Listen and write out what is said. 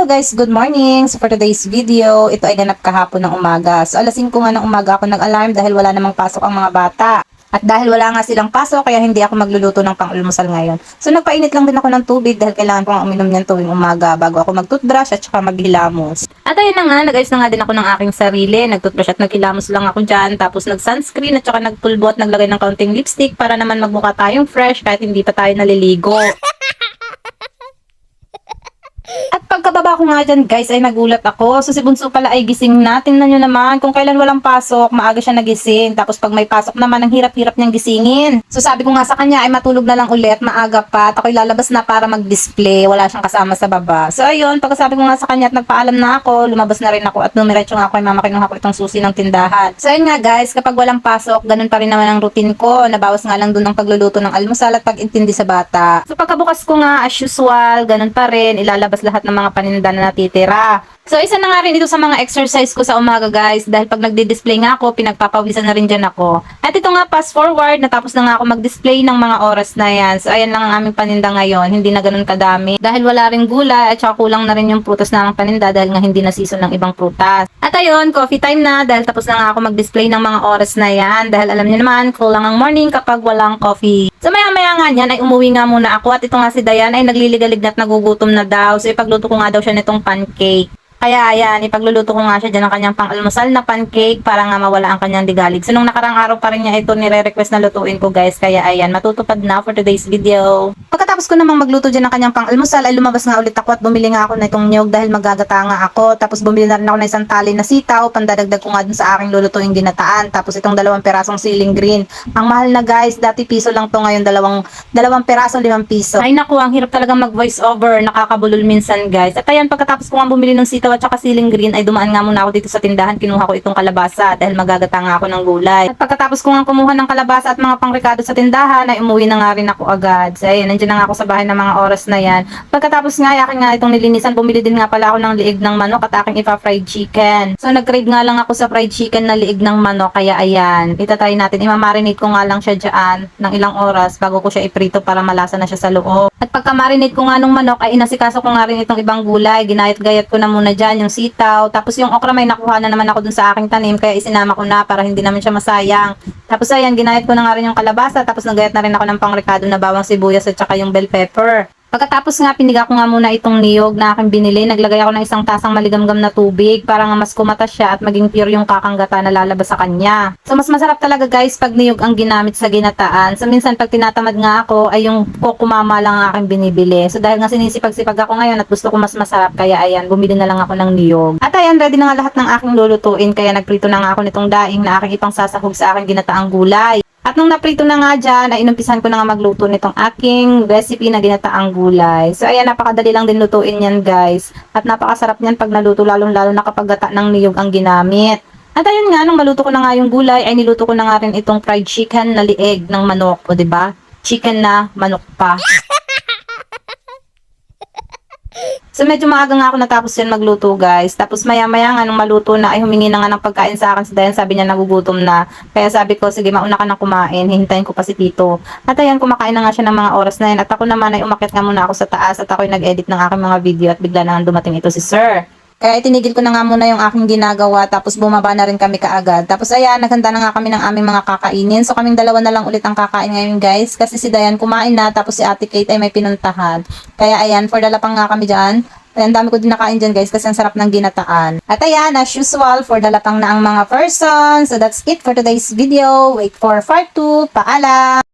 Hello guys, good morning! So for today's video, ito ay ganap kahapon ng umaga. So alas 5 nga ng umaga ako nag-alarm dahil wala namang pasok ang mga bata. At dahil wala nga silang pasok, kaya hindi ako magluluto ng pang-almusal ngayon. So nagpainit lang din ako ng tubig dahil kailangan ko uminom niyan tuwing umaga bago ako mag-toothbrush at saka maghilamos. At ayun na nga, nag-ayos na nga din ako ng aking sarili. Nag-toothbrush at naghilamos lang ako dyan. Tapos nag-sunscreen at saka nagpulbo at naglagay ng kaunting lipstick para naman magmukha tayong fresh kahit hindi pa tayo naliligo. At pagkababa ko nga dyan guys ay nagulat ako. So si Bunso pala ay gising na. Tingnan nyo naman kung kailan walang pasok, maaga siya nagising. Tapos pag may pasok naman, ang hirap-hirap niyang gisingin. So sabi ko nga sa kanya ay matulog na lang ulit, maaga pa. At ako'y lalabas na para mag-display. Wala siyang kasama sa baba. So ayun, pagkasabi ko nga sa kanya at nagpaalam na ako, lumabas na rin ako at numiretso nga ako ay mama kinuha ko itong susi ng tindahan. So ayun nga guys, kapag walang pasok, ganun pa rin naman ang routine ko. Nabawas nga lang dun ang pagluluto ng almusal at pag-intindi sa bata. So pagkabukas ko nga as usual, ganun pa rin, ilalabas lahat ng mga paninda na natitira. So, isa na nga rin ito sa mga exercise ko sa umaga, guys. Dahil pag nagdi-display nga ako, pinagpapawisan na rin dyan ako. At ito nga, fast forward, natapos na nga ako mag-display ng mga oras na yan. So, ayan lang ang aming paninda ngayon. Hindi na ganun kadami. Dahil wala rin gulay, at saka kulang na rin yung prutas na aming paninda dahil nga hindi na season ng ibang prutas. At ayun, coffee time na dahil tapos na nga ako mag-display ng mga oras na yan. Dahil alam niyo naman, kulang ang morning kapag walang coffee. So maya-maya nga niyan ay umuwi nga muna ako at ito nga si Dayan ay nagliligalig na at nagugutom na daw. So ipagluto ko nga daw siya nitong pancake. Kaya ayan, ipagluluto ko nga siya dyan ng kanyang pang-almusal na pancake para nga mawala ang kanyang ligalig. So nung nakarang araw pa rin niya ito nire-request na lutuin ko guys. Kaya ayan, matutupad na for today's video. Pagkatapos ko namang magluto dyan ng kanyang pang-almusal ay lumabas nga ulit ako at bumili nga ako na itong niyog dahil magagata nga ako. Tapos bumili na rin ako ng isang tali na sitaw, pandadagdag ko nga dun sa aking lulutuing ginataan. Tapos itong dalawang perasong ceiling green. Ang mahal na guys, dati piso lang to ngayon, dalawang, dalawang peraso, limang piso. Ay naku, ang hirap talaga mag voice over, nakakabulol minsan guys. At ayan, pagkatapos ko nga bumili ng sitaw at saka ceiling green, ay dumaan nga muna ako dito sa tindahan, kinuha ko itong kalabasa dahil magagata nga ako ng gulay. At pagkatapos ko nga kumuha ng kalabasa at mga pangrekado sa tindahan, ay umuwi na nga rin ako agad. So ayan, nandiyan na nga ako sa bahay ng mga oras na yan. Pagkatapos nga, akin nga itong nilinisan, bumili din nga pala ako ng liig ng manok at aking ipa-fried chicken. So nag-crave nga lang ako sa fried chicken na liig ng manok, kaya ayan, itatry natin. Imamarinate ko nga lang siya dyan ng ilang oras bago ko siya iprito para malasa na siya sa loob. At pagka-marinate ko nga nung manok, ay inasikaso ko nga rin itong ibang gulay. Ginayat-gayat ko na muna dyan yung sitaw. Tapos yung okra may nakuha na naman ako dun sa aking tanim, kaya isinama ko na para hindi naman siya masayang. Tapos ayan, ginayat ko na nga rin yung kalabasa, tapos nagayat na rin ako ng pangrekado na bawang sibuyas at saka yung bell pepper. Pagkatapos nga, piniga ko nga muna itong niyog na aking binili. Naglagay ako ng isang tasang maligamgam na tubig para nga mas kumata siya at maging pure yung kakanggata na lalabas sa kanya. So, mas masarap talaga guys pag niyog ang ginamit sa ginataan. So, minsan pag tinatamad nga ako, ay yung kokumama lang ang aking binibili. So, dahil nga sinisipag-sipag ako ngayon at gusto ko mas masarap, kaya ayan, bumili na lang ako ng niyog. At ayan, ready na nga lahat ng aking lulutuin. Kaya nagprito na nga ako nitong daing na aking ipang sasahog sa aking ginataang gulay. At nung naprito na nga dyan, ay inumpisan ko na nga magluto nitong aking recipe na ginataang gulay. So ayan, napakadali lang din lutuin yan guys. At napakasarap niyan pag naluto, lalong-lalo na kapag gata ng niyog ang ginamit. At ayun nga, nung maluto ko na nga yung gulay, ay niluto ko na nga rin itong fried chicken na lieg ng manok. O, ba? Chicken na manok pa. So medyo maaga nga ako natapos yan magluto guys. Tapos maya maya nga nung maluto na ay humingi na nga ng pagkain sa akin si Dayan. Sabi niya nagugutom na. Kaya sabi ko sige mauna ka nang kumain. Hihintayin ko pa si Tito. At ayan kumakain na nga siya ng mga oras na yan. At ako naman ay umakyat nga muna ako sa taas. At ako ay nag-edit ng aking mga video. At bigla na dumating ito si Sir. Kaya itinigil ko na nga muna yung aking ginagawa tapos bumaba na rin kami kaagad. Tapos ayan, naghanda na nga kami ng aming mga kakainin. So kaming dalawa na lang ulit ang kakain ngayon guys. Kasi si Dayan kumain na tapos si Ate Kate ay may pinuntahan. Kaya ayan, for dalapang nga kami dyan. Ay, ang dami ko din nakain dyan guys kasi ang sarap ng ginataan. At ayan, as usual, for dalapang na ang mga person. So that's it for today's video. Wait for part 2. Paalam!